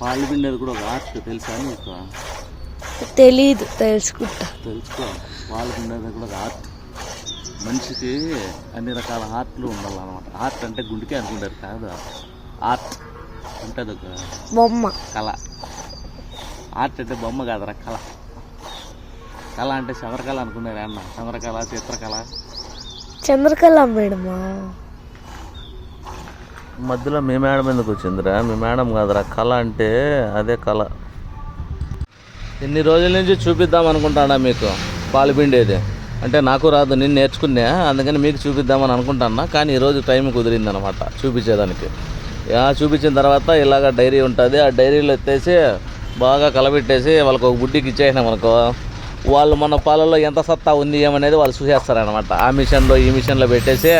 పాలు పిండేది కూడా ఒక ఆర్ట్ తెలుసా నీకు? తెలీదు తెలుసుకుంటా. తెలుసుకో పాలు పిండేది కూడా ఒక ఆర్ట్. మనిషికి అన్ని రకాల ఆర్ట్లు ఉండాలన్నమాట. ఆర్ట్ అంటే గుండెకే అనుకుంటారు కాదు. ఆర్ట్ ఉంటుంది ఒక బొమ్మ. కళ. ఆర్ట్ అంటే బొమ్మ కాదురా కళ. కళ అంటే చంద్రకళ అనుకున్నారు అన్న. చంద్రకళ చిత్రకళ. చంద్రకళ మేడమా మధ్యలో మీ మేడం ఎందుకు వచ్చిందిరా? మీ మేడం కాదురా కళ అంటే అదే కళ. ఇన్ని రోజుల నుంచి చూపిద్దాం అనుకుంటానా మీకు పాలుపిండేది? అంటే నాకు రాదు నేను నేర్చుకున్నా అందుకని మీకు చూపిద్దామని అనుకుంటానా? కానీ ఈరోజు టైం కుదిరింది అనమాట చూపించేదానికి చూపించిన తర్వాత ఇలాగ డైరీ ఉంటుంది ఆ డైరీలో ఎత్తేసి బాగా కలబెట్టేసి వాళ్ళకి ఒక బుడ్డికి ఇచ్చేసినాం అనుకో వాళ్ళు మన పాలలో ఎంత సత్తా ఉంది ఏమనేది వాళ్ళు చూసేస్తారనమాట. ఆ మిషన్లో ఈ మిషన్లో పెట్టేసి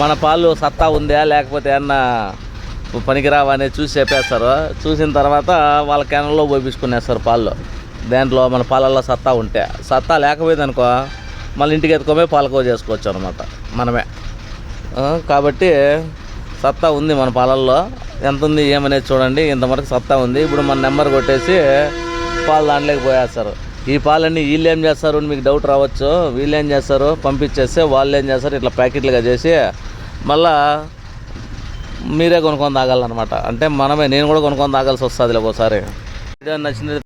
మన పాలు సత్తా ఉందా లేకపోతే ఏమన్నా పనికిరావా అనేది చూసి చెప్పేస్తారు. చూసిన తర్వాత వాళ్ళ కెనల్లో పోయించుకునేస్తారు పాలు దాంట్లో మన పాలల్లో సత్తా ఉంటే. సత్తా లేకపోయింది అనుకో మళ్ళీ ఇంటికి ఎత్తుకోమే పాలకో చేసుకోవచ్చు అనమాట మనమే. కాబట్టి సత్తా ఉంది మన పాలల్లో. ఎంత ఉంది ఏమనేది చూడండి. ఇంతవరకు సత్తా ఉంది. ఇప్పుడు మన నెంబర్ కొట్టేసి పాలు దాంట్లోకి పోయేస్తారు. ఈ పాలన్నీ వీళ్ళు ఏం చేస్తారు? అని మీకు డౌట్ రావచ్చు. వీళ్ళు ఏం చేస్తారు? పంపించేస్తే వాళ్ళు ఏం చేస్తారు? ఇట్లా ప్యాకెట్లుగా చేసి మళ్ళా మీరే కొనుక్కొని తాగాలన్నమాట. అంటే మనమే నేను కూడా కొనుక్కొని తాగాల్సి వస్తుంది ఒకసారి వీడియో నచ్చింది